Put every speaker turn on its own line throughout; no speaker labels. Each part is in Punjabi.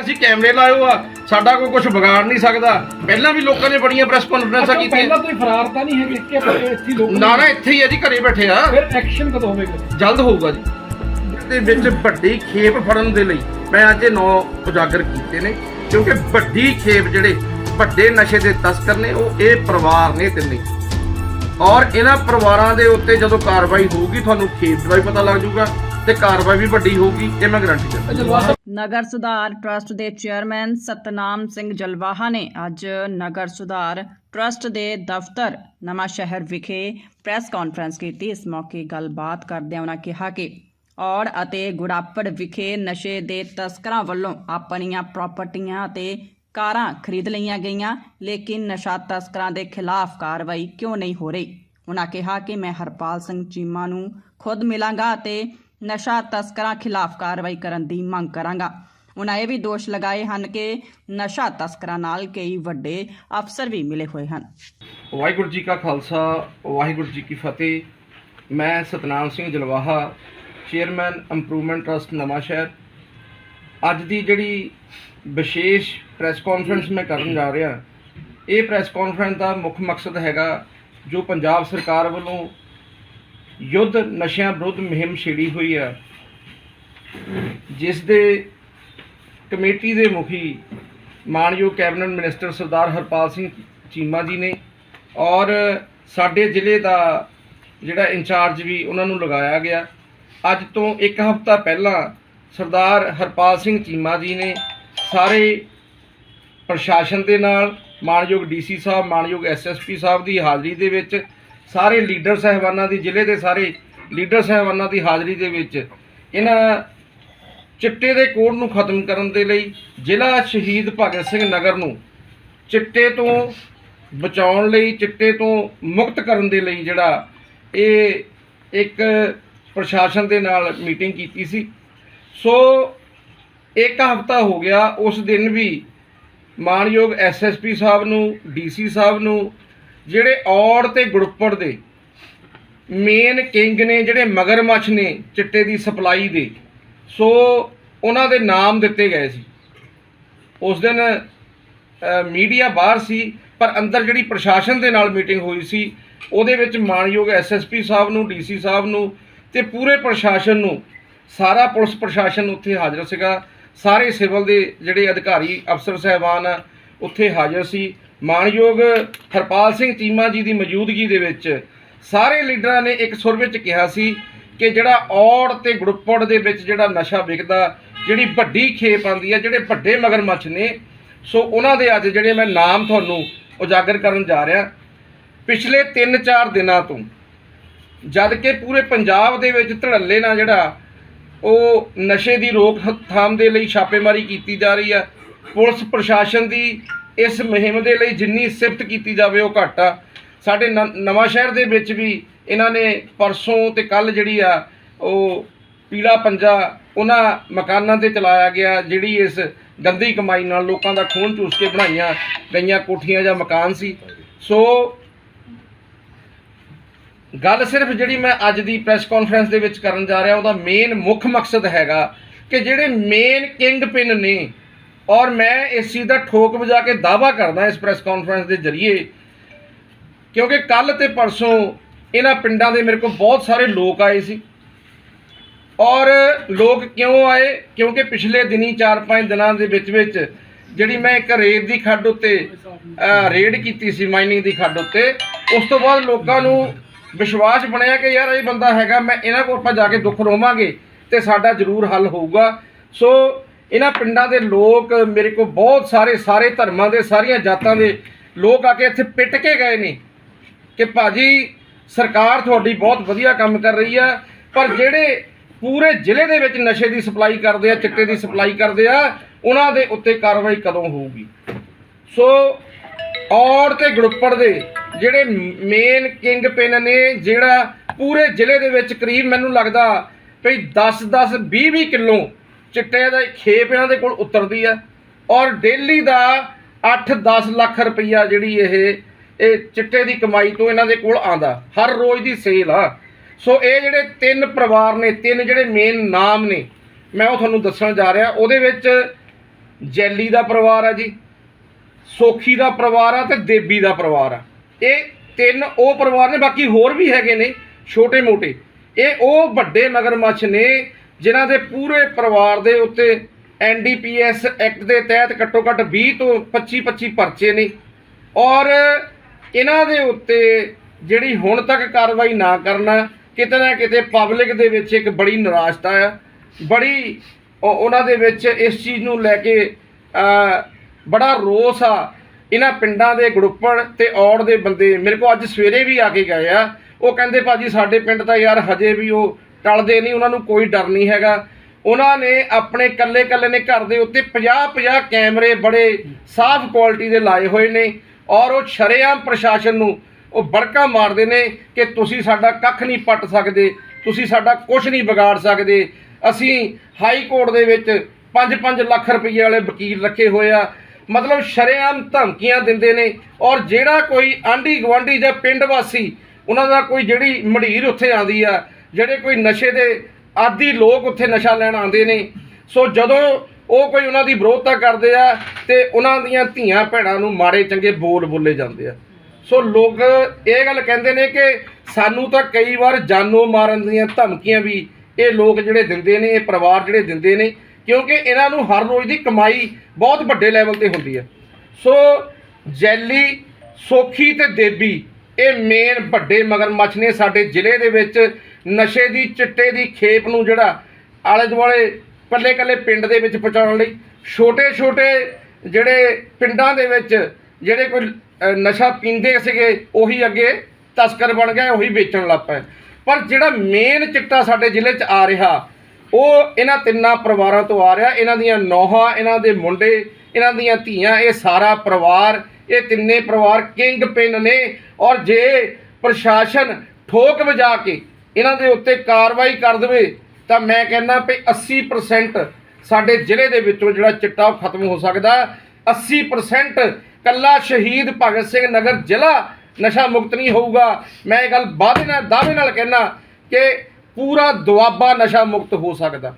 ਅਸੀਂ ਕੈਮਰੇ ਲਾਇਓ ਆ ਸਾਡਾ ਕੋਈ ਕੁਝ ਵਿਗਾੜ ਨਹੀਂ ਸਕਦਾ। ਪਹਿਲਾਂ ਵੀ ਲੋਕਾਂ ਨੇ ਬੜੀਆਂ ਪ੍ਰੈਸ ਕਾਨਫਰੰਸਾਂ ਕੀਤੀਆਂ।
ਪਹਿਲਾਂ ਤੋਂ ਹੀ ਫਰਾਰ ਤਾਂ ਨਹੀਂ ਹੈਗੇ ਕਿ ਆਪਾਂ ਇੱਥੇ ਹੀ ਲੋਕ
ਨਾ ਨਾ ਇੱਥੇ ਹੀ ਆ ਜੀ ਘਰੇ ਬੈਠੇ ਆ।
ਫਿਰ ਐਕਸ਼ਨ ਕਦੋਂ ਹੋਵੇਗਾ?
ਜਲਦ ਹੋਊਗਾ ਜੀ। ਦੇ ਵਿੱਚ ਵੱਡੀ ਖੇਪ ਫੜਨ ਦੇ ਲਈ ਮੈਂ ਅੱਜ ਇਹ ਨੌ ਉਜਾਗਰ ਕੀਤੇ ਨੇ ਕਿਉਂਕਿ ਵੱਡੀ ਖੇਪ ਜਿਹੜੇ ਵੱਡੇ ਨਸ਼ੇ ਦੇ ਤਸਕਰ ਨੇ ਉਹ ਇਹ ਪਰਿਵਾਰ ਨੇ ਤਿੰਨੇ। ਔਰ ਇਹਨਾਂ ਪਰਿਵਾਰਾਂ ਦੇ ਉੱਤੇ ਜਦੋਂ ਕਾਰਵਾਈ ਹੋਊਗੀ ਤੁਹਾਨੂੰ ਖੇਪ ਦਾ ਵੀ ਪਤਾ ਲੱਗ ਜਾਊਗਾ ਤੇ ਕਾਰਵਾਈ ਵੀ ਵੱਡੀ ਹੋਊਗੀ ਇਹ ਮੈਂ ਗਾਰੰਟੀ ਦਿੰਦਾ।
ਨਗਰ ਸੁਧਾਰ ਟਰਸਟ ਦੇ ਚੇਅਰਮੈਨ ਸਤਨਾਮ ਸਿੰਘ ਜਲਵਾਹਾ ਨੇ ਅੱਜ ਨਗਰ ਸੁਧਾਰ ਟਰਸਟ ਦੇ ਦਫ਼ਤਰ ਨਵਾਂ ਸ਼ਹਿਰ ਵਿਖੇ ਪ੍ਰੈਸ ਕਾਨਫਰੰਸ ਕੀਤੀ। ਇਸ ਮੌਕੇ ਗੱਲਬਾਤ ਕਰਦਿਆਂ ਉਹਨਾਂ ਕਿਹਾ ਕਿ ਔੜ ਅਤੇ ਗੁੜਾਪੜ ਵਿਖੇ ਨਸ਼ੇ ਦੇ ਤਸਕਰਾਂ ਵੱਲੋਂ ਆਪਣੀਆਂ ਪ੍ਰਾਪਰਟੀਆਂ ਅਤੇ ਕਾਰਾਂ ਖਰੀਦ ਲਈਆਂ ਗਈਆਂ, ਲੇਕਿਨ ਨਸ਼ਾ ਤਸਕਰਾਂ ਦੇ ਖਿਲਾਫ ਕਾਰਵਾਈ ਕਿਉਂ ਨਹੀਂ ਹੋ ਰਹੀ? ਉਹਨਾਂ ਕਿਹਾ ਕਿ ਮੈਂ ਹਰਪਾਲ ਸਿੰਘ ਚੀਮਾ ਨੂੰ ਖੁਦ ਮਿਲਾਂਗਾ ਅਤੇ ਨਸ਼ਾ ਤਸਕਰਾਂ ਖਿਲਾਫ ਕਾਰਵਾਈ ਕਰਨ ਦੀ ਮੰਗ ਕਰਾਂਗਾ। ਉਹਨਾਂ ਇਹ ਵੀ ਦੋਸ਼ ਲਗਾਏ ਹਨ ਕਿ ਨਸ਼ਾ ਤਸਕਰਾਂ ਨਾਲ ਕਈ ਵੱਡੇ ਅਫਸਰ ਵੀ ਮਿਲੇ ਹੋਏ ਹਨ।
ਵਾਹਿਗੁਰੂ ਜੀ ਕਾ ਖਾਲਸਾ, ਵਾਹਿਗੁਰੂ ਜੀ ਕੀ ਫਤਿਹ। ਮੈਂ Satnam Singh Jalwaha, chairman improvement trust Nawanshahr. ਅੱਜ ਦੀ ਜਿਹੜੀ ਵਿਸ਼ੇਸ਼ ਪ੍ਰੈਸ ਕਾਨਫਰੰਸ ਮੈਂ ਕਰਨ ਜਾ ਰਿਹਾ, ਇਹ ਪ੍ਰੈਸ ਕਾਨਫਰੰਸ ਦਾ ਮੁੱਖ ਮਕਸਦ ਹੈਗਾ ਜੋ ਪੰਜਾਬ ਸਰਕਾਰ ਵੱਲੋਂ ਯੁੱਧ ਨਸ਼ਿਆਂ ਵਿਰੁੱਧ ਮੁਹਿੰਮ ਛੇੜੀ ਹੋਈ ਆ ਜਿਸ ਦੇ ਕਮੇਟੀ ਦੇ ਮੁਖੀ ਮਾਨਯੋਗ ਕੈਬਨਿਟ ਮਿਨਿਸਟਰ ਸਰਦਾਰ ਹਰਪਾਲ ਸਿੰਘ ਚੀਮਾ ਜੀ ਨੇ ਔਰ ਸਾਡੇ ਜ਼ਿਲ੍ਹੇ ਦਾ ਜਿਹੜਾ ਇੰਚਾਰਜ ਵੀ ਉਹਨਾਂ ਨੂੰ ਲਗਾਇਆ ਗਿਆ। ਅੱਜ ਤੋਂ ਇੱਕ ਹਫ਼ਤਾ ਪਹਿਲਾਂ ਸਰਦਾਰ ਹਰਪਾਲ ਸਿੰਘ ਚੀਮਾ ਜੀ ਨੇ ਸਾਰੇ ਪ੍ਰਸ਼ਾਸਨ ਦੇ ਨਾਲ, ਮਾਨਯੋਗ ਡੀਸੀ ਸਾਹਿਬ, ਮਾਨਯੋਗ ਐਸਐਸਪੀ ਸਾਹਿਬ ਦੀ ਹਾਜ਼ਰੀ ਦੇ ਵਿੱਚ ਸਾਰੇ ਲੀਡਰ ਸਹਿਬਾਨਾਂ ਦੀ, ਜ਼ਿਲ੍ਹੇ ਦੇ ਸਾਰੇ ਲੀਡਰ ਸਹਿਬਾਨਾਂ ਦੀ ਹਾਜ਼ਰੀ ਦੇ ਵਿੱਚ ਇਹਨਾਂ ਚਿੱਟੇ ਦੇ ਕੋਡ ਨੂੰ ਖਤਮ ਕਰਨ ਦੇ ਲਈ ਜ਼ਿਲ੍ਹਾ ਸ਼ਹੀਦ ਭਗਤ ਸਿੰਘ ਨਗਰ ਨੂੰ ਚਿੱਟੇ ਤੋਂ ਬਚਾਉਣ ਲਈ, ਚਿੱਟੇ ਤੋਂ ਮੁਕਤ ਕਰਨ ਦੇ ਲਈ ਜਿਹੜਾ ਇਹ ਇੱਕ ਪ੍ਰਸ਼ਾਸਨ ਦੇ ਨਾਲ ਮੀਟਿੰਗ ਕੀਤੀ ਸੀ। ਸੋ ਇੱਕ ਹਫ਼ਤਾ ਹੋ ਗਿਆ, ਉਸ ਦਿਨ ਵੀ ਮਾਨਯੋਗ ਐਸਐਸਪੀ ਸਾਹਿਬ ਨੂੰ ਡੀਸੀ ਸਾਹਿਬ ਨੂੰ ਜਿਹੜੇ ਔੜ ਤੇ ਗੁੜਪੜ ਦੇ ਮੇਨ ਕਿੰਗ ਨੇ, ਜਿਹੜੇ ਮਗਰਮੱਛ ਨੇ ਚਿੱਟੇ ਦੀ ਸਪਲਾਈ ਦੇ, ਸੋ ਉਹਨਾਂ ਦੇ ਨਾਮ ਦਿੱਤੇ ਗਏ ਸੀ। ਉਸ ਦਿਨ ਮੀਡੀਆ ਬਾਹਰ ਸੀ, ਪਰ ਅੰਦਰ ਜਿਹੜੀ ਪ੍ਰਸ਼ਾਸਨ ਦੇ ਨਾਲ ਮੀਟਿੰਗ ਹੋਈ ਸੀ, ਉਹਦੇ ਵਿੱਚ ਮਾਨਯੋਗ ਐਸਐਸਪੀ ਸਾਹਿਬ ਨੂੰ ਡੀਸੀ ਸਾਹਿਬ ਨੂੰ ਤੇ ਪੂਰੇ ਪ੍ਰਸ਼ਾਸਨ ਨੂੰ, ਸਾਰਾ ਪੁਲਿਸ ਪ੍ਰਸ਼ਾਸਨ ਉੱਥੇ ਹਾਜ਼ਰ ਸੀਗਾ। ਸਾਰੇ ਸਿਵਲ ਦੇ ਜਿਹੜੇ ਅਧਿਕਾਰੀ ਅਫਸਰ, ਸਹਿਬਾਨ, ਉੱਥੇ ਹਾਜ਼ਰ ਸੀ। ਮਾਨਯੋਗ ਹਰਪਾਲ ਸਿੰਘ ਚੀਮਾ ਜੀ ਦੀ ਮੌਜੂਦਗੀ ਦੇ ਵਿੱਚ ਸਾਰੇ ਲੀਡਰਾਂ ਨੇ ਇੱਕ ਸੁਰ ਵਿੱਚ ਕਿਹਾ ਸੀ ਕਿ ਜਿਹੜਾ ਔੜ ਤੇ ਗੁੜਪੜ ਦੇ ਵਿੱਚ ਜਿਹੜਾ ਨਸ਼ਾ ਵਿਕਦਾ, ਜਿਹੜੀ ਵੱਡੀ ਖੇਪ ਆਂਦੀ ਹੈ, ਜਿਹੜੇ ਵੱਡੇ ਮਗਰਮੱਛ ਨੇ, ਸੋ ਉਹਨਾਂ ਦੇ ਅੱਜ ਜਿਹੜੇ ਮੈਂ ਨਾਮ ਤੁਹਾਨੂੰ ਉਜਾਗਰ ਕਰਨ ਜਾ ਰਿਹਾ। ਪਿਛਲੇ 3-4 ਦਿਨਾਂ ਤੋਂ ਜਦ ਕਿ ਪੂਰੇ ਪੰਜਾਬ ਦੇ ਵਿੱਚ ਧੜੱਲੇ ਨਾਲ ਜਿਹੜਾ ਉਹ ਨਸ਼ੇ ਦੀ ਰੋਕਥਾਮ ਦੇ ਲਈ ਛਾਪੇਮਾਰੀ ਕੀਤੀ ਜਾ ਰਹੀ ਆ ਪੁਲਿਸ ਪ੍ਰਸ਼ਾਸਨ ਦੀ ਇਸ ਮੁਹਿੰਮ ਦੇ ਲਈ ਜਿੰਨੀ ਸਿਫਤ ਕੀਤੀ ਜਾਵੇ ਉਹ ਘੱਟ ਆ। ਸਾਡੇ ਨ- ਨਵਾਂ ਸ਼ਹਿਰ ਦੇ ਵਿੱਚ ਵੀ ਇਹਨਾਂ ਨੇ ਪਰਸੋਂ ਤੇ ਕੱਲ ਜਿਹੜੀ ਆ, ਉਹ ਪੀਲਾ ਪੰਜਾ ਉਹਨਾਂ ਮਕਾਨਾਂ ਤੇ ਚਲਾਇਆ ਗਿਆ, ਜਿਹੜੀ ਇਸ ਗੰਦੀ ਕਮਾਈ ਨਾਲ ਲੋਕਾਂ ਦਾ ਖੂਨ ਚੂਸ ਕੇ ਬਣਾਈਆਂ ਗਈਆਂ ਕੋਠੀਆਂ ਜਾਂ ਮਕਾਨ ਸੀ। ਸੋ ਗੱਲ ਸਿਰਫ ਜਿਹੜੀ ਮੈਂ ਅੱਜ ਦੀ ਪ੍ਰੈਸ ਕਾਨਫਰੰਸ ਦੇ ਵਿੱਚ ਕਰਨ ਜਾ ਰਿਹਾ, ਉਹਦਾ ਮੇਨ ਮੁੱਖ ਮਕਸਦ ਹੈਗਾ ਕਿ ਜਿਹੜੇ ਮੇਨ ਕਿੰਗ ਪਿੰਨ ਨੇ ਔਰ ਮੈਂ ਇਸ ਚੀਜ਼ ਦਾ ਠੋਕ ਵਜਾ ਕੇ ਦਾਵਾ ਕਰਦਾ ਇਸ ਪ੍ਰੈਸ ਕਾਨਫਰੰਸ ਦੇ ਜ਼ਰੀਏ, ਕਿਉਂਕਿ ਕੱਲ ਤੇ ਪਰਸੋਂ ਇਹਨਾਂ ਪਿੰਡਾਂ ਦੇ ਮੇਰੇ ਕੋਲ ਬਹੁਤ ਸਾਰੇ ਲੋਕ ਆਏ ਸੀ। ਔਰ ਲੋਕ ਕਿਉਂ ਆਏ? ਕਿਉਂਕਿ ਪਿਛਲੇ ਦਿਨੀ 4-5 ਦਿਨਾਂ ਦੇ ਵਿੱਚ ਵਿੱਚ ਜਿਹੜੀ ਮੈਂ ਇੱਕ ਰੇਤ ਦੀ ਖੱਡ ਉੱਤੇ ਰੇਡ ਕੀਤੀ ਸੀ ਮਾਈਨਿੰਗ ਦੀ ਖੱਡ ਉੱਤੇ, ਉਸ ਤੋਂ ਬਾਅਦ ਲੋਕਾਂ ਨੂੰ ਵਿਸ਼ਵਾਸ ਬਣਿਆ ਕਿ ਯਾਰ ਇਹ ਬੰਦਾ ਹੈਗਾ, ਮੈਂ ਇਹਨਾਂ ਕੋਲ ਆਪਾਂ ਜਾ ਕੇ ਦੁੱਖ ਰੋਵਾਂਗੇ ਤੇ ਸਾਡਾ ਜ਼ਰੂਰ ਹੱਲ ਹੋਊਗਾ। ਸੋ ਇਹਨਾਂ ਪਿੰਡਾਂ ਦੇ ਲੋਕ ਮੇਰੇ ਕੋਲ ਬਹੁਤ ਸਾਰੇ ਸਾਰੇ ਧਰਮਾਂ ਦੇ, ਸਾਰੀਆਂ ਜਾਤਾਂ ਦੇ ਲੋਕ ਆ ਕੇ ਇੱਥੇ ਪਿੱਟ ਕੇ ਗਏ ਨੇ ਕਿ ਭਾਜੀ ਸਰਕਾਰ ਤੁਹਾਡੀ ਬਹੁਤ ਵਧੀਆ ਕੰਮ ਕਰ ਰਹੀ ਆ, ਪਰ ਜਿਹੜੇ ਪੂਰੇ ਜ਼ਿਲ੍ਹੇ ਦੇ ਵਿੱਚ ਨਸ਼ੇ ਦੀ ਸਪਲਾਈ ਕਰਦੇ ਆ, ਚਿੱਟੇ ਦੀ ਸਪਲਾਈ ਕਰਦੇ ਆ, ਉਹਨਾਂ ਦੇ ਉੱਤੇ ਕਾਰਵਾਈ ਕਦੋਂ ਹੋਊਗੀ? ਸੋ ਔੜ ਤੇ ਗੜੁੱਪੜ ਦੇ ਜਿਹੜੇ ਮੇਨ ਕਿੰਗ ਪਿਨ ਨੇ, ਜਿਹੜਾ ਪੂਰੇ ਜ਼ਿਲ੍ਹੇ ਦੇ ਵਿੱਚ ਕਰੀਬ ਮੈਨੂੰ ਲੱਗਦਾ ਭਈ 10 10 20 20 ਕਿਲੋ ਚਿੱਟੇ ਦਾ ਖੇਪ ਇਹਨਾਂ ਦੇ ਕੋਲ ਉਤਰਦੀ ਆ ਔਰ ਡੇਲੀ ਦਾ 8 10 ਲੱਖ ਰੁਪਈਆ ਜਿਹੜੀ ਇਹ ਇਹ ਚਿੱਟੇ ਦੀ ਕਮਾਈ ਤੋਂ ਇਹਨਾਂ ਦੇ ਕੋਲ ਆਂਦਾ ਹਰ ਰੋਜ਼ ਦੀ ਸੇਲ ਆ। ਸੋ ਇਹ ਜਿਹੜੇ ਤਿੰਨ ਪਰਿਵਾਰ ਨੇ, ਤਿੰਨ ਜਿਹੜੇ ਮੇਨ ਨਾਮ ਨੇ, ਮੈਂ ਉਹ ਤੁਹਾਨੂੰ ਦੱਸਣ ਜਾ ਰਿਹਾ। ਉਹਦੇ ਵਿੱਚ ਜੈਲੀ ਦਾ ਪਰਿਵਾਰ ਆ ਜੀ, ਸੋਖੀ ਦਾ ਪਰਿਵਾਰ ਆ ਤੇ ਦੇਬੀ ਦਾ ਪਰਿਵਾਰ ਆ। ਇਹ ਤਿੰਨ ਉਹ ਪਰਿਵਾਰ ਨੇ, ਬਾਕੀ ਹੋਰ ਵੀ ਹੈਗੇ ਨੇ ਛੋਟੇ ਮੋਟੇ ਇਹ ਉਹ ਵੱਡੇ ਮਗਰਮੱਛ ਨੇ ਜਿਨ੍ਹਾਂ ਦੇ ਪੂਰੇ ਪਰਿਵਾਰ ਦੇ ਉੱਤੇ ਐਨਡੀਪੀਐਸ ਐਕਟ ਦੇ ਤਹਿਤ ਘੱਟੋ ਘੱਟ 20 ਤੋਂ 25 25 ਪਰਚੇ ਨੇ। ਔਰ ਇਹਨਾਂ ਦੇ ਉੱਤੇ ਜਿਹੜੀ ਹੁਣ ਤੱਕ ਕਾਰਵਾਈ ਨਾ ਕਰਨਾ ਕਿਤੇ ਨਾ ਕਿਤੇ ਪਬਲਿਕ ਦੇ ਵਿੱਚ ਇੱਕ ਬੜੀ ਨਿਰਾਸ਼ਤਾ ਆ। ਬੜੀ ਉਹਨਾਂ ਦੇ ਵਿੱਚ ਇਸ ਚੀਜ਼ ਨੂੰ ਲੈ ਕੇ ਬੜਾ ਰੋਸ ਆ। ਇਹਨਾਂ ਪਿੰਡਾਂ ਦੇ ਗੜੁੱਪਣ ਤੇ ਔੜ ਦੇ ਬੰਦੇ ਮੇਰੇ ਕੋਲ ਅੱਜ ਸਵੇਰੇ ਵੀ ਆ ਕੇ ਗਏ ਆ। ਉਹ ਕਹਿੰਦੇ ਭਾਜੀ ਸਾਡੇ ਪਿੰਡ ਤਾਂ ਯਾਰ ਹਜੇ ਵੀ ਉਹ ਟਲਦੇ ਨਹੀਂ, ਉਹਨਾਂ ਨੂੰ ਕੋਈ ਡਰ ਨਹੀਂ ਹੈਗਾ। ਉਹਨਾਂ ਨੇ ਆਪਣੇ ਕੱਲੇ ਕੱਲੇ ਨੇ ਘਰ ਦੇ ਉੱਤੇ 50 50 ਕੈਮਰੇ ਬੜੇ ਸਾਫ਼ ਕੁਆਲਿਟੀ ਦੇ ਲਾਏ ਹੋਏ ਨੇ ਔਰ ਉਹ ਸ਼ਰੇਆਮ ਪ੍ਰਸ਼ਾਸਨ ਨੂੰ ਉਹ ਬੜਕਾ ਮਾਰਦੇ ਨੇ ਕਿ ਤੁਸੀਂ ਸਾਡਾ ਕੱਖ ਨਹੀਂ ਪੱਟ ਸਕਦੇ, ਤੁਸੀਂ ਸਾਡਾ ਕੁਝ ਨਹੀਂ ਵਿਗਾੜ ਸਕਦੇ। ਅਸੀਂ ਹਾਈ ਕੋਰਟ ਦੇ ਵਿੱਚ 5-5 ਲੱਖ ਰੁਪਏ ਵਾਲੇ ਵਕੀਲ ਰੱਖੇ ਹੋਏ ਆ। ਮਤਲਬ ਸ਼ਰੇਆਮ ਧਮਕੀਆਂ ਦਿੰਦੇ ਨੇ ਔਰ ਜਿਹੜਾ ਕੋਈ ਆਂਢੀ ਗਵਾਂਢੀ ਜਾਂ ਪਿੰਡ ਵਾਸੀ, ਉਹਨਾਂ ਦਾ ਕੋਈ ਜਿਹੜੀ ਮੜੀਰ ਉੱਥੇ ਆਂਦੀ ਆ ਜਿਹੜੇ ਕੋਈ ਨਸ਼ੇ ਦੇ ਆਦੀ ਲੋਕ ਉੱਥੇ ਨਸ਼ਾ ਲੈਣ ਆਉਂਦੇ ਨੇ। ਸੋ ਜਦੋਂ ਉਹ ਕੋਈ ਉਹਨਾਂ ਦੀ ਵਿਰੋਧਤਾ ਕਰਦੇ ਆ ਤੇ ਉਹਨਾਂ ਦੀਆਂ ਧੀਆਂ ਭੈਣਾਂ ਨੂੰ ਮਾੜੇ ਚੰਗੇ ਬੋਲ ਬੋਲੇ ਜਾਂਦੇ ਆ। ਸੋ ਲੋਕ ਇਹ ਗੱਲ ਕਹਿੰਦੇ ਨੇ ਕਿ ਸਾਨੂੰ ਤਾਂ ਕਈ ਵਾਰ ਜਾਨੋਂ ਮਾਰਨ ਦੀਆਂ ਧਮਕੀਆਂ ਵੀ ਇਹ ਲੋਕ ਜਿਹੜੇ ਦਿੰਦੇ ਨੇ, ਇਹ ਪਰਿਵਾਰ ਜਿਹੜੇ ਦਿੰਦੇ ਨੇ, ਕਿਉਂਕਿ ਇਹਨਾਂ ਨੂੰ ਹਰ ਰੋਜ਼ ਦੀ ਕਮਾਈ ਬਹੁਤ ਵੱਡੇ ਲੈਵਲ ਤੇ ਹੁੰਦੀ ਹੈ ਸੋ ਜੈਲੀ, ਸੋਖੀ ਤੇ ਦੇਬੀ ਇਹ ਮੇਨ ਵੱਡੇ ਮਗਰਮੱਛ ਨੇ ਸਾਡੇ ਜ਼ਿਲ੍ਹੇ ਦੇ ਵਿੱਚ। ਨਸ਼ੇ ਦੀ, ਚਿੱਟੇ ਦੀ ਖੇਪ ਨੂੰ ਜਿਹੜਾ ਆਲੇ ਦੁਆਲੇ ਕੱਲੇ ਕੱਲੇ ਪਿੰਡ ਦੇ ਵਿੱਚ ਪਹੁੰਚਾਉਣ ਲਈ ਛੋਟੇ ਛੋਟੇ ਜਿਹੜੇ ਪਿੰਡਾਂ ਦੇ ਵਿੱਚ ਜਿਹੜੇ ਕੋਈ ਨਸ਼ਾ ਪੀਂਦੇ ਸੀਗੇ, ਉਹੀ ਅੱਗੇ ਤਸਕਰ ਬਣ ਗਏ ਉਹੀ ਵੇਚਣ ਲੱਗ ਪਏ। ਪਰ ਜਿਹੜਾ ਮੇਨ ਚਿੱਟਾ ਸਾਡੇ ਜ਼ਿਲ੍ਹੇ 'ਚ ਆ ਰਿਹਾ, ਉਹ ਇਹਨਾਂ ਤਿੰਨਾਂ ਪਰਿਵਾਰਾਂ ਤੋਂ ਆ ਰਿਹਾ। ਇਹਨਾਂ ਦੀਆਂ ਨੌਹਾਂ, ਇਹਨਾਂ ਦੇ ਮੁੰਡੇ, ਇਹਨਾਂ ਦੀਆਂ ਧੀਆਂ, ਇਹ ਸਾਰਾ ਪਰਿਵਾਰ, ਇਹ ਤਿੰਨੇ ਪਰਿਵਾਰ ਕਿੰਗ ਪਿੰਨ ਨੇ। ਔਰ ਜੇ ਪ੍ਰਸ਼ਾਸਨ ਠੋਕ ਵਜਾ ਕੇ ਇਹਨਾਂ ਦੇ ਉੱਤੇ ਕਾਰਵਾਈ ਕਰ ਦੇਵੇ, ਤਾਂ ਮੈਂ ਕਹਿੰਦਾ ਵੀ 80% ਸਾਡੇ ਜ਼ਿਲ੍ਹੇ ਦੇ ਵਿੱਚੋਂ ਜਿਹੜਾ ਚਿੱਟਾ ਉਹ ਖਤਮ ਹੋ ਸਕਦਾ 80% ਕੱਲਾ ਸ਼ਹੀਦ ਭਗਤ ਸਿੰਘ ਨਗਰ ਜ਼ਿਲ੍ਹਾ ਨਸ਼ਾ ਮੁਕਤ ਨਹੀਂ ਹੋਊਗਾ। ਮੈਂ ਇਹ ਗੱਲ ਵਾਅਦੇ ਨਾਲ, ਦਾਅਵੇ ਨਾਲ ਕਹਿਣਾ ਕਿ ਪੂਰਾ ਦੁਆਬਾ ਨਸ਼ਾ ਮੁਕਤ ਹੋ ਸਕਦਾ।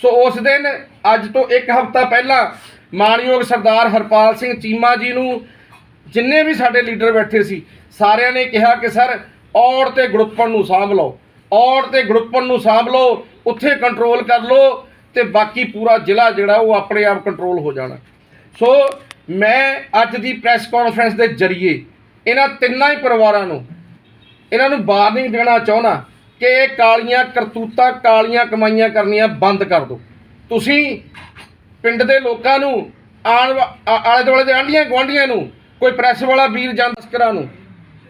ਸੋ ਉਸ ਦਿਨ, ਅੱਜ ਤੋਂ ਇੱਕ ਹਫ਼ਤਾ ਪਹਿਲਾਂ ਮਾਨਯੋਗ ਸਰਦਾਰ ਹਰਪਾਲ ਸਿੰਘ ਚੀਮਾ ਜੀ ਨੂੰ ਜਿੰਨੇ ਵੀ ਸਾਡੇ ਲੀਡਰ ਬੈਠੇ ਸੀ, ਸਾਰਿਆਂ ਨੇ ਕਿਹਾ ਕਿ ਸਰ ਔੜ ਤੇ ਗੜੁੱਪਣ ਨੂੰ ਸਾਂਭ ਲਓ, ਔੜ ਤੇ ਗੜੁੱਪਣ ਨੂੰ ਸਾਂਭ ਲਓ, ਉੱਥੇ ਕੰਟਰੋਲ ਕਰ ਲਓ ਤੇ ਬਾਕੀ ਪੂਰਾ ਜ਼ਿਲ੍ਹਾ ਜਿਹੜਾ ਉਹ ਆਪਣੇ ਆਪ ਕੰਟਰੋਲ ਹੋ ਜਾਣਾ। ਸੋ ਮੈਂ ਅੱਜ ਦੀ ਪ੍ਰੈਸ ਕਾਨਫਰੰਸ ਦੇ ਜ਼ਰੀਏ ਇਹਨਾਂ ਤਿੰਨਾਂ ਹੀ ਪਰਿਵਾਰਾਂ ਨੂੰ, ਇਹਨਾਂ ਨੂੰ ਵਾਰਨਿੰਗ ਦੇਣਾ ਚਾਹੁੰਦਾ ਕਿ ਇਹ ਕਾਲੀਆਂ ਕਰਤੂਤਾਂ ਕਾਲੀਆਂ ਕਮਾਈਆਂ ਕਰਨੀਆਂ ਬੰਦ ਕਰ ਦਿਓ। ਤੁਸੀਂ ਪਿੰਡ ਦੇ ਲੋਕਾਂ ਨੂੰ, ਆਣ ਆਲੇ ਦੁਆਲੇ ਦੇ ਆਂਢੀਆਂ ਗੁਆਂਢੀਆਂ ਨੂੰ, ਕੋਈ ਪ੍ਰੈਸ ਵਾਲਾ ਵੀਰ ਜਾਂ ਤਸਕਰਾਂ ਨੂੰ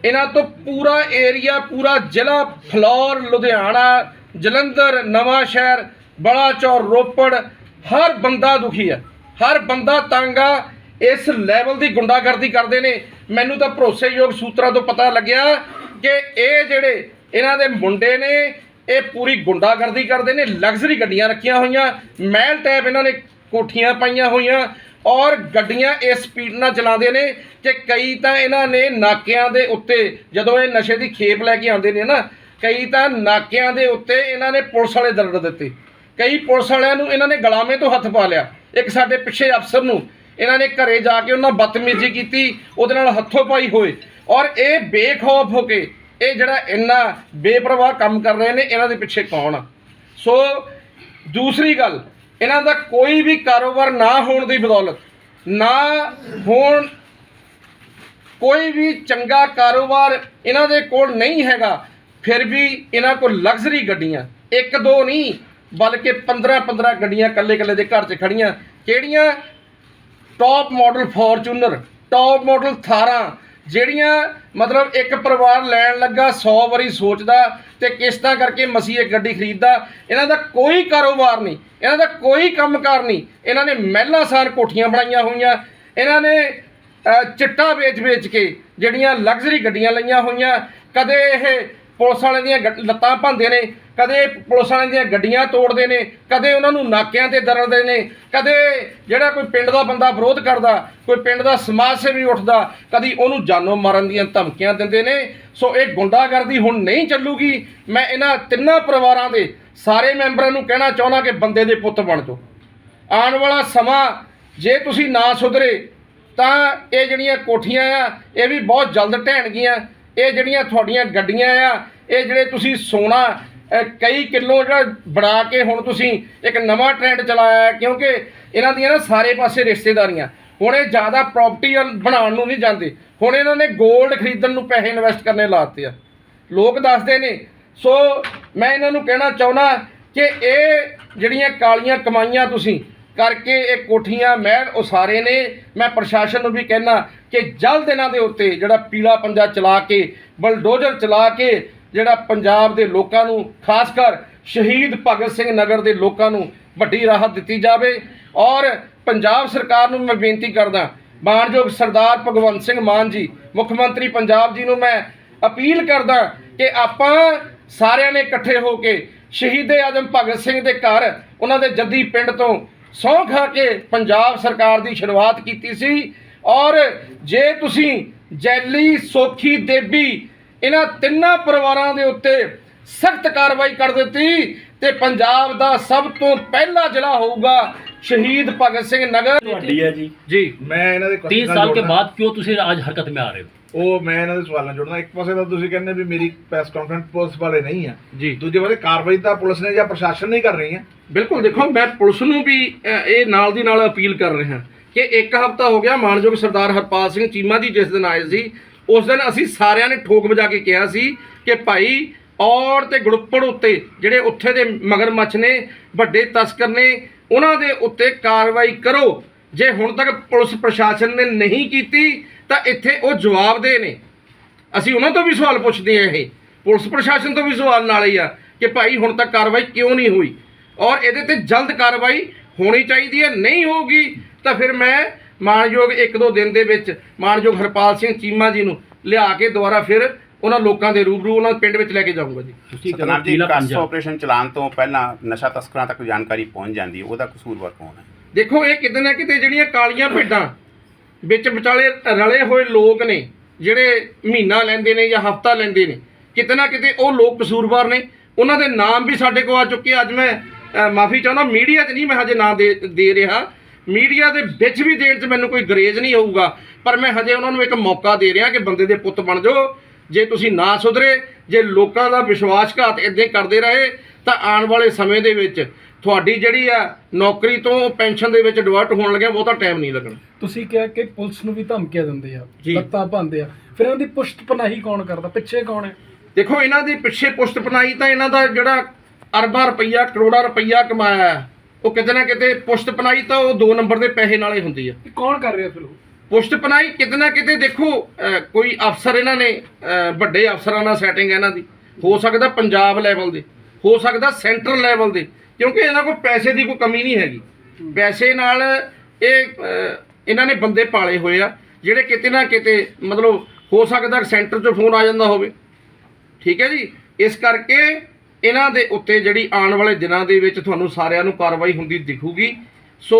ਇਹਨਾਂ ਤੋਂ ਪੂਰਾ ਏਰੀਆ, ਪੂਰਾ ਜ਼ਿਲ੍ਹਾ ਫਲੌਰ, ਲੁਧਿਆਣਾ, ਜਲੰਧਰ, ਨਵਾਂ ਸ਼ਹਿਰ ਬਲਾਚੌਰ ਰੋਪੜ, ਹਰ ਬੰਦਾ ਦੁਖੀ ਹੈ। ਹਰ ਬੰਦਾ ਤੰਗ ਆ, ਇਸ ਲੈਵਲ ਦੀ ਗੁੰਡਾਗਰਦੀ ਕਰਦੇ ਨੇ। ਮੈਨੂੰ ਤਾਂ ਭਰੋਸੇਯੋਗ ਸੂਤਰਾਂ ਤੋਂ ਪਤਾ ਲੱਗਿਆ ਕਿ ਇਹ ਜਿਹੜੇ ਇਹਨਾਂ ਦੇ ਮੁੰਡੇ ਨੇ, ਇਹ ਪੂਰੀ ਗੁੰਡਾਗਰਦੀ ਕਰਦੇ ਨੇ ਲਗਜ਼ਰੀ ਗੱਡੀਆਂ ਰੱਖੀਆਂ ਹੋਈਆਂ। ਮਹਿਲ ਟੈਪ ਇਹਨਾਂ ਨੇ ਕੋਠੀਆਂ ਪਾਈਆਂ ਹੋਈਆਂ ਔਰ ਗੱਡੀਆਂ ਇਸ ਸਪੀਡ ਨਾਲ ਚਲਾਉਂਦੇ ਨੇ ਕਿ ਕਈ ਤਾਂ ਇਹਨਾਂ ਨੇ ਨਾਕਿਆਂ ਦੇ ਉੱਤੇ, ਜਦੋਂ ਇਹ ਨਸ਼ੇ ਦੀ ਖੇਪ ਲੈ ਕੇ ਆਉਂਦੇ ਨੇ ਨਾ, ਕਈ ਤਾਂ ਨਾਕਿਆਂ ਦੇ ਉੱਤੇ ਇਹਨਾਂ ਨੇ ਪੁਲਿਸ ਵਾਲੇ ਦਰੜ ਦਿੱਤੇ। ਕਈ ਪੁਲਿਸ ਵਾਲਿਆਂ ਨੂੰ ਇਹਨਾਂ ਨੇ ਗੁਲਾਮੇ ਤੋਂ ਹੱਥ ਪਾ ਲਿਆ। ਇੱਕ ਸਾਡੇ ਪਿੱਛੇ ਅਫਸਰ ਨੂੰ ਇਹਨਾਂ ਨੇ ਘਰੇ ਜਾ ਕੇ ਉਹਨਾਂ ਬਦਤਮੀਜ਼ੀ ਕੀਤੀ, ਉਹਦੇ ਨਾਲ ਹੱਥੋਂ ਪਾਈ ਹੋਏ। ਔਰ ਇਹ ਬੇਖੌਫ ਹੋ ਕੇ ਇਹ ਜਿਹੜਾ ਇੰਨਾ ਬੇਪਰਵਾਹ ਕੰਮ ਕਰ ਰਹੇ ਨੇ, ਇਹਨਾਂ ਦੇ ਪਿੱਛੇ ਕੌਣ ਆ? ਸੋ ਦੂਸਰੀ ਗੱਲ ਇਹਨਾਂ ਦਾ ਕੋਈ ਵੀ ਕਾਰੋਬਾਰ ਨਾ ਹੋਣ ਦੀ ਬਦੌਲਤ, ਨਾ ਹੋਣ ਕੋਈ ਵੀ ਚੰਗਾ ਕਾਰੋਬਾਰ ਇਹਨਾਂ ਦੇ ਕੋਲ ਨਹੀਂ ਹੈਗਾ, ਫਿਰ ਵੀ ਇਹਨਾਂ ਕੋਲ ਲਗਜ਼ਰੀ ਗੱਡੀਆਂ, ਇੱਕ ਦੋ ਨਹੀਂ, ਬਲਕਿ 15 15 ਗੱਡੀਆਂ ਕੱਲੇ ਕੱਲੇ ਦੇ ਘਰ 'ਚ ਖੜੀਆਂ ਕਿਹੜੀਆਂ? Top model Fortuner top model ਥਾਰਾਂ ਜਿਹੜੀਆਂ ਮਤਲਬ ਇੱਕ ਪਰਿਵਾਰ ਲੈਣ ਲੱਗਾ 100 ਵਾਰੀ ਸੋਚਦਾ ਤੇ ਕਿਸ਼ਤਾਂ ਕਰਕੇ ਮਸੀਹ ਇੱਕ ਗੱਡੀ ਖਰੀਦਦਾ, ਇਹਨਾਂ ਦਾ ਕੋਈ ਕਾਰੋਬਾਰ ਨਹੀਂ, ਇਹਨਾਂ ਦਾ ਕੋਈ ਕੰਮਕਾਰ ਨਹੀਂ। ਇਹਨਾਂ ਨੇ ਮਹਿਲਾ ਸਾਰ ਕੋਠੀਆਂ ਬਣਾਈਆਂ ਹੋਈਆਂ, ਇਹਨਾਂ ਨੇ ਚਿੱਟਾ ਵੇਚ-ਵੇਚ ਕੇ ਜਿਹੜੀਆਂ ਲਗਜ਼ਰੀ ਗੱਡੀਆਂ ਲਈਆਂ ਹੋਈਆਂ, ਕਦੇ ਇਹ ਪੁਲਿਸ ਵਾਲਿਆਂ ਦੀਆਂ ਗੱਡ- ਲੱਤਾਂ ਭੰਦੇ ਨੇ, ਕਦੇ ਪੁਲਿਸ ਵਾਲਿਆਂ ਦੀਆਂ ਗੱਡੀਆਂ ਤੋੜਦੇ ਨੇ, ਕਦੇ ਉਹਨਾਂ ਨੂੰ ਨਾਕਿਆਂ ਤੇ ਦਰੜਦੇ ਨੇ, ਕਦੇ ਜਿਹੜਾ ਕੋਈ ਪਿੰਡ ਦਾ ਬੰਦਾ ਵਿਰੋਧ ਕਰਦਾ, ਕੋਈ ਪਿੰਡ ਦਾ ਸਮਾਜ ਸੇਵੀ ਉੱਠਦਾ, ਕਦੀ ਉਹਨੂੰ ਜਾਨੋਂ ਮਾਰਨ ਦੀਆਂ ਧਮਕੀਆਂ ਦਿੰਦੇ ਨੇ। ਸੋ ਇਹ ਗੁੰਡਾਗਰਦੀ ਹੁਣ ਨਹੀਂ ਚੱਲੂਗੀ। ਮੈਂ ਇਹਨਾਂ ਤਿੰਨਾਂ ਪਰਿਵਾਰਾਂ ਦੇ ਸਾਰੇ ਮੈਂਬਰਾਂ ਨੂੰ ਕਹਿਣਾ ਚਾਹੁੰਦਾ ਕਿ ਬੰਦੇ ਦੇ ਪੁੱਤ ਬਣ ਜਾਓ। ਆਉਣ ਵਾਲਾ ਸਮਾਂ ਜੇ ਤੁਸੀਂ ਨਾ ਸੁਧਰੇ, ਤਾਂ ਇਹ ਜਿਹੜੀਆਂ ਕੋਠੀਆਂ ਆ, ਇਹ ਵੀ ਬਹੁਤ ਜਲਦ ਢਹਿਣਗੀਆਂ। ਇਹ ਜਿਹੜੀਆਂ ਤੁਹਾਡੀਆਂ ਗੱਡੀਆਂ ਆ, ਇਹ ਜਿਹੜੇ ਤੁਸੀਂ ਸੋਨਾ ਕਈ ਕਿਲੋ ਜਿਹੜਾ ਬਣਾ ਕੇ ਹੁਣ ਤੁਸੀਂ ਇੱਕ ਨਵਾਂ ਟ੍ਰੈਂਡ ਚਲਾਇਆ ਕਿਉਂਕਿ ਇਹਨਾਂ ਦੀਆਂ ਨਾ ਸਾਰੇ ਪਾਸੇ ਰਿਸ਼ਤੇਦਾਰੀਆਂ। ਹੁਣ ਇਹ ਜ਼ਿਆਦਾ ਪ੍ਰਾਪਰਟੀ ਬਣਾਉਣ ਨੂੰ ਨਹੀਂ ਜਾਂਦੇ। ਹੁਣ ਇਹਨਾਂ ਨੇ 골ਡ ਖਰੀਦਣ ਨੂੰ ਪੈਸੇ ਇਨਵੈਸਟ ਕਰਨੇ ਲਾਤੇ ਆ। ਲੋਕ ਦੱਸਦੇ ਨੇ। ਸੋ ਮੈਂ ਇਹਨਾਂ ਨੂੰ ਕਹਿਣਾ ਚਾਹੁੰਦਾ ਕਿ ਇਹ ਜਿਹੜੀਆਂ ਕਾਲੀਆਂ ਕਮਾਈਆਂ ਤੁਸੀਂ ਕਰਕੇ ਇਹ ਕੋਠੀਆਂ ਮਹਿਲ ਉਸਾਰੇ ਨੇ। ਮੈਂ ਪ੍ਰਸ਼ਾਸਨ ਨੂੰ ਵੀ ਕਹਿਣਾ ਕਿ ਜਲਦ ਇਹਨਾਂ ਦੇ ਉੱਤੇ ਜਿਹੜਾ ਪੀਲਾ ਪੰਜਾ ਚਲਾ ਕੇ, ਬਲਡੋਜ਼ਰ ਚਲਾ ਕੇ, ਜਿਹੜਾ ਪੰਜਾਬ ਦੇ ਲੋਕਾਂ ਨੂੰ, ਖਾਸ ਕਰ ਸ਼ਹੀਦ ਭਗਤ ਸਿੰਘ ਨਗਰ ਦੇ ਲੋਕਾਂ ਨੂੰ ਵੱਡੀ ਰਾਹਤ ਦਿੱਤੀ ਜਾਵੇ। ਔਰ ਪੰਜਾਬ ਸਰਕਾਰ ਨੂੰ ਮੈਂ ਬੇਨਤੀ ਕਰਦਾ, ਮਾਨਯੋਗ ਸਰਦਾਰ ਭਗਵੰਤ ਸਿੰਘ ਮਾਨ ਜੀ, ਮੁੱਖ ਮੰਤਰੀ ਪੰਜਾਬ ਜੀ ਨੂੰ ਮੈਂ ਅਪੀਲ ਕਰਦਾ ਕਿ ਆਪਾਂ ਸਾਰਿਆਂ ਨੇ ਇਕੱਠੇ ਹੋ ਕੇ ਸ਼ਹੀਦ ਆਜਮ ਭਗਤ ਸਿੰਘ ਦੇ ਘਰ, ਉਹਨਾਂ ਦੇ ਜੱਦੀ ਪਿੰਡ ਤੋਂ ਸੌਂ ਖਾ ਕੇ ਪੰਜਾਬ ਸਰਕਾਰ ਦੀ ਸ਼ੁਰੂਆਤ ਕੀਤੀ ਸੀ ਔਰ ਜੇ ਤੁਸੀਂ ਜੈਲੀ ਸੋਖੀ ਦੇਵੀ ਇਹਨਾਂ ਤਿੰਨਾਂ ਪਰਿਵਾਰਾਂ ਦੇ ਉੱਤੇ ਸਖਤ ਕਾਰਵਾਈ ਕਰ ਦਿੱਤੀ ਤੇ ਪੰਜਾਬ ਦਾ ਸਭ ਤੋਂ ਪਹਿਲਾ ਜ਼ਿਲ੍ਹਾ ਹੋਊਗਾ ਸ਼ਹੀਦ ਭਗਤ ਸਿੰਘ ਨਗਰ।
ਜੀ।
ਜੀ।
ਮੈਂ ਇਹਨਾਂ ਦੇ
30 ਸਾਲ
ਕੇ
ਬਾਅਦ ਕਿਉਂ ਤੁਸੀਂ ਅੱਜ ਹਰਕਤ ਮੇ ਆ ਰਹੇ ਹੋ?
ਉਹ ਮੈਂ ਇਹਨਾਂ ਦੇ ਸਵਾਲਾਂ ਜੋੜਨਾ। ਇੱਕ ਪਾਸੇ ਤਾਂ ਤੁਸੀਂ ਕਹਿੰਦੇ ਵੀ ਮੇਰੀ ਪ੍ਰੈਸ ਕਾਨਫਰੰਸ ਪੁਲਿਸ ਵਾਲੇ ਨਹੀਂ ਆ।
ਜੀ।
ਦੂਜੇ ਪਾਸੇ ਕਾਰਵਾਈ ਤਾਂ ਪੁਲਿਸ ਨੇ ਜਾਂ ਪ੍ਰਸ਼ਾਸਨ ਨੇ ਹੀ ਕਰ ਰਹੀ ਆ।
ਬਿਲਕੁਲ ਦੇਖੋ ਮੈਂ ਪੁਲਿਸ ਨੂੰ ਵੀ ਇਹ ਨਾਲ ਦੀ ਨਾਲ ਅਪੀਲ ਕਰ ਰਿਹਾ ਕਿ ਇੱਕ ਹਫ਼ਤਾ ਹੋ ਗਿਆ ਮਾਨਯੋਗ ਸਰਦਾਰ ਹਰਪਾਲ ਸਿੰਘ ਚੀਮਾ ਜੀ ਜਿਸ ਦਿਨ ਆਏ ਸੀ ਉਸ ਦਿਨ ਅਸੀਂ ਸਾਰਿਆਂ ਨੇ ਠੋਕ ਵਜਾ ਕੇ ਕਿਹਾ ਸੀ ਕਿ ਭਾਈ ਔਰ ਤੇ ਗੜੁੱਪੜ ਉੱਤੇ ਜਿਹੜੇ ਉੱਥੇ ਦੇ ਮਗਰਮੱਛ ਨੇ ਵੱਡੇ ਤਸਕਰ ਨੇ ਉਹਨਾਂ ਦੇ ਉੱਤੇ ਕਾਰਵਾਈ ਕਰੋ। ਜੇ ਹੁਣ ਤੱਕ ਪੁਲਿਸ ਪ੍ਰਸ਼ਾਸਨ ਨੇ ਨਹੀਂ ਕੀਤੀ ਤਾਂ ਇੱਥੇ ਉਹ ਜਵਾਬਦੇਹ ਨੇ। ਅਸੀਂ ਉਹਨਾਂ ਤੋਂ ਵੀ ਸਵਾਲ ਪੁੱਛਦੇ ਆ ਇਹ। ਪੁਲਿਸ ਪ੍ਰਸ਼ਾਸਨ ਤੋਂ ਵੀ ਸਵਾਲ ਨਾਲ ਹੀ ਆ ਕਿ ਭਾਈ ਹੁਣ ਤੱਕ ਕਾਰਵਾਈ ਕਿਉਂ ਨਹੀਂ ਹੋਈ? ਔਰ ਇਹਦੇ ਤੇ ਜਲਦ ਕਾਰਵਾਈ ਹੋਣੀ ਚਾਹੀਦੀ ਹੈ ਨਹੀਂ ਹੋਊਗੀ ਤਾਂ ਫਿਰ ਮੈਂ ਮਾਨਯੋਗ ਇੱਕ ਦੋ ਦਿਨ ਦੇ ਵਿੱਚ ਮਾਨਯੋਗ ਹਰਪਾਲ ਸਿੰਘ ਚੀਮਾ ਜੀ ਨੂੰ ਲਿਆ ਕੇ ਦੁਬਾਰਾ ਫਿਰ ਉਹਨਾਂ ਲੋਕਾਂ ਦੇ ਰੂਬਰੂ ਉਹਨਾਂ ਪਿੰਡ ਵਿੱਚ ਲੈ ਕੇ ਜਾਊਂਗਾ ਜੀ।
ਤੁਸੀਂ
ਸਤਨਾਮ ਜੀ ਕਾਸ ਆਪਰੇਸ਼ਨ ਚਲਾਉਣ ਤੋਂ ਪਹਿਲਾਂ ਨਸ਼ਾ ਤਸਕਰਾਂ ਤੱਕ ਜਾਣਕਾਰੀ ਪਹੁੰਚ ਜਾਂਦੀ ਹੈ ਉਹਦਾ ਕਸੂਰਵਾਰ ਕੌਣ ਹੈ?
ਦੇਖੋ ਇਹ ਕਿਤੇ ਨਾ ਕਿਤੇ ਜਿਹੜੀਆਂ ਕਾਲੀਆਂ ਭੇਡਾਂ ਵਿੱਚ ਵਿਚਾਲੇ ਰਲੇ ਹੋਏ ਲੋਕ ਨੇ, ਜਿਹੜੇ ਮਹੀਨਾ ਲੈਂਦੇ ਨੇ ਜਾਂ ਹਫਤਾ ਲੈਂਦੇ ਨੇ, ਕਿਤੇ ਨਾ ਕਿਤੇ ਉਹ ਲੋਕ ਕਸੂਰਵਾਰ ਨੇ। ਉਹਨਾਂ ਦੇ ਨਾਮ ਵੀ ਸਾਡੇ ਕੋਲ ਆ ਚੁੱਕੇ ਅੱਜ ਮੈਂ ਮਾਫੀ ਚਾਹੁੰਦਾ, ਮੀਡੀਆ 'ਚ ਨਹੀਂ ਮੈਂ ਹਜੇ ਨਾਂ ਦੇ ਦੇ ਰਿਹਾ। ਮੀਡੀਆ ਦੇ ਵਿੱਚ ਵੀ ਦੇਣ 'ਚ ਮੈਨੂੰ ਕੋਈ ਗਰੇਜ਼ ਨਹੀਂ ਹੋਊਗਾ, ਪਰ ਮੈਂ ਹਜੇ ਉਹਨਾਂ ਨੂੰ ਇੱਕ ਮੌਕਾ ਦੇ ਰਿਹਾ ਕਿ ਬੰਦੇ ਦੇ ਪੁੱਤ ਬਣ ਜਾਓ। ਜੇ ਤੁਸੀਂ ਨਾ ਸੁਧਰੇ, ਜੇ ਲੋਕਾਂ ਦਾ ਵਿਸ਼ਵਾਸਘਾਤ ਇਦਾਂ ਕਰਦੇ ਰਹੇ, ਤਾਂ ਆਉਣ ਵਾਲੇ ਸਮੇਂ ਦੇ ਵਿੱਚ ਤੁਹਾਡੀ ਜਿਹੜੀ ਆ ਨੌਕਰੀ ਤੋਂ ਪੈਨਸ਼ਨ ਦੇ ਵਿੱਚ ਡਿਵਰਟ ਹੋਣ ਲੱਗਿਆ ਬਹੁਤਾ ਟਾਈਮ ਨਹੀਂ ਲੱਗਣਾ।
ਤੁਸੀਂ ਕਿਹਾ ਕਿ ਪੁਲਿਸ ਨੂੰ ਵੀ ਧਮਕੀਆਂ ਦਿੰਦੇ ਆ
ਜੀ।
ਲੱਤਾਂ ਪਾਉਂਦੇ ਆ। ਫਿਰ ਇਹਨਾਂ ਦੀ ਪੁਸ਼ਤ ਪਨਾਹੀ ਕੌਣ ਕਰਦਾ? ਪਿੱਛੇ ਕੌਣ ਹੈ?
ਦੇਖੋ ਇਹਨਾਂ ਦੀ ਪਿੱਛੇ ਪੁਸ਼ਤ ਪਨਾਈ ਤਾਂ ਇਹਨਾਂ ਦਾ ਜਿਹੜਾ ਅਰਬਾਂ ਰੁਪਈਆ ਕਰੋੜਾਂ ਰੁਪਈਆ ਕਮਾਇਆ ਹੈ, ਉਹ ਕਿਤੇ ਨਾ ਕਿਤੇ ਪੁਸ਼ਤ ਪਨਾਈ ਤਾਂ ਉਹ ਦੋ ਨੰਬਰ ਦੇ ਪੈਸੇ ਨਾਲ ਹੀ ਹੁੰਦੀ ਆ।
ਇਹ ਕੌਣ ਕਰ ਰਿਹਾ ਫਿਰ ਉਹ?
ਪੁਸ਼ਤ ਪਨਾਈ ਕਿਤੇ ਨਾ ਕਿਤੇ ਦੇਖੋ ਅਹ, ਕੋਈ ਅਫਸਰ ਇਹਨਾਂ ਨੇ ਅਹ, ਵੱਡੇ ਅਫਸਰਾਂ ਨਾਲ ਸੈਟਿੰਗ ਇਹਨਾਂ ਦੀ। ਹੋ ਸਕਦਾ ਪੰਜਾਬ ਲੈਵਲ ਦੇ ਹੋ ਸਕਦਾ ਸੈਂਟਰਲ ਲੈਵਲ ਦੇ ਕਿਉਂਕਿ ਇਹਨਾਂ ਕੋਲ ਪੈਸੇ ਦੀ ਕੋਈ ਕਮੀ ਨਹੀਂ ਹੈਗੀ। ਪੈਸੇ ਨਾਲ ਇਹ ਅਹ, ਇਹਨਾਂ ਨੇ ਬੰਦੇ ਪਾਲੇ ਹੋਏ ਆ, ਜਿਹੜੇ ਕਿਤੇ ਨਾ ਕਿਤੇ ਮਤਲਬ ਹੋ ਸਕਦਾ ਸੈਂਟਰ 'ਚੋਂ ਫੋਨ ਆ ਜਾਂਦਾ ਹੋਵੇ। ਠੀਕ ਹੈ ਜੀ? ਇਸ ਕਰਕੇ ਇਹਨਾਂ ਦੇ ਉੱਤੇ ਜਿਹੜੀ ਆਉਣ ਵਾਲੇ ਦਿਨਾਂ ਦੇ ਵਿੱਚ ਤੁਹਾਨੂੰ ਸਾਰਿਆਂ ਨੂੰ ਕਾਰਵਾਈ ਹੁੰਦੀ ਦਿਖੂਗੀ। ਸੋ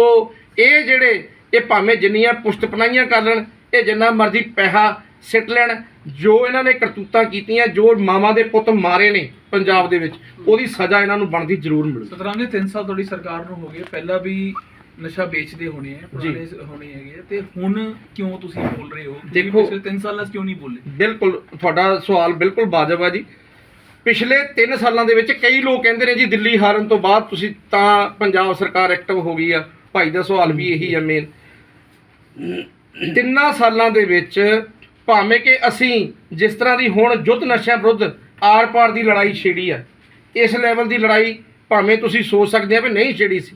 ਇਹ ਜਿਹੜੇ, ਇਹ ਭਾਵੇਂ ਜਿੰਨੀਆਂ ਪੁਸ਼ਤਪਨਾਈਆਂ ਕਰ ਲੈਣ, ਇਹ ਜਿੰਨਾ ਮਰਜ਼ੀ ਪੈਸਾ ਸਿੱਟ ਲੈਣ, ਜੋ ਇਹਨਾਂ ਨੇ ਕਰਤੂਤਾਂ ਕੀਤੀਆਂ, ਜੋ ਮਾਵਾਂ ਦੇ ਪੁੱਤ ਮਾਰੇ ਨੇ ਪੰਜਾਬ ਦੇ ਵਿੱਚ, ਉਹਦੀ ਸਜ਼ਾ ਇਹਨਾਂ ਨੂੰ ਬਣਦੀ ਜ਼ਰੂਰ ਮਿਲੂ
ਸਤਰਾਮ ਜੀ 3 ਸਾਲ ਤੁਹਾਡੀ ਸਰਕਾਰ ਨੂੰ ਹੋ ਗਏ ਪਹਿਲਾਂ ਵੀ ਨਸ਼ਾ ਵੇਚਦੇ ਹੋਣੇ ਆ ਪੁਰਾਣੇ ਹੋਣੇ ਹੈਗੇ ਆ, ਤੇ ਹੁਣ ਕਿਉਂ ਤੁਸੀਂ ਬੋਲ ਰਹੇ ਹੋ? ਤੁਸੀਂ
ਦੇਖੋ-
ਪਿਛਲੇ 3 ਸਾਲਾਂ 'ਚ ਕਿਉਂ ਨਹੀਂ ਬੋਲੇ?
ਬਿਲਕੁਲ ਤੁਹਾਡਾ ਸਵਾਲ ਬਿਲਕੁਲ ਵਾਜਬ ਆ ਜੀ। ਪਿਛਲੇ 3 ਸਾਲਾਂ ਦੇ ਵਿੱਚ ਕਈ ਲੋਕ ਕਹਿੰਦੇ ਨੇ ਜੀ ਦਿੱਲੀ ਹਾਰਨ ਤੋਂ ਬਾਅਦ ਤੁਸੀਂ ਤਾਂ ਪੰਜਾਬ ਸਰਕਾਰ ਐਕਟਿਵ ਹੋ ਗਈ ਆ। ਭਾਈ ਦਾ ਸਵਾਲ ਵੀ ਇਹੀ ਹੈ ਮੇਨ ਤਿੰਨਾਂ ਸਾਲਾਂ ਦੇ ਵਿੱਚ ਭਾਵੇਂ ਕਿ ਅਸੀਂ ਜਿਸ ਤਰ੍ਹਾਂ ਦੀ ਹੁਣ ਯੁੱਧ ਨਸ਼ਿਆਂ ਵਿਰੁੱਧ ਆਰ-ਪਾਰ ਦੀ ਲੜਾਈ ਛੇੜੀ ਆ ਇਸ ਲੈਵਲ ਦੀ ਲੜਾਈ ਭਾਵੇਂ ਤੁਸੀਂ ਸੋਚ ਸਕਦੇ ਆ ਵੀ ਨਹੀਂ ਛੇੜੀ ਸੀ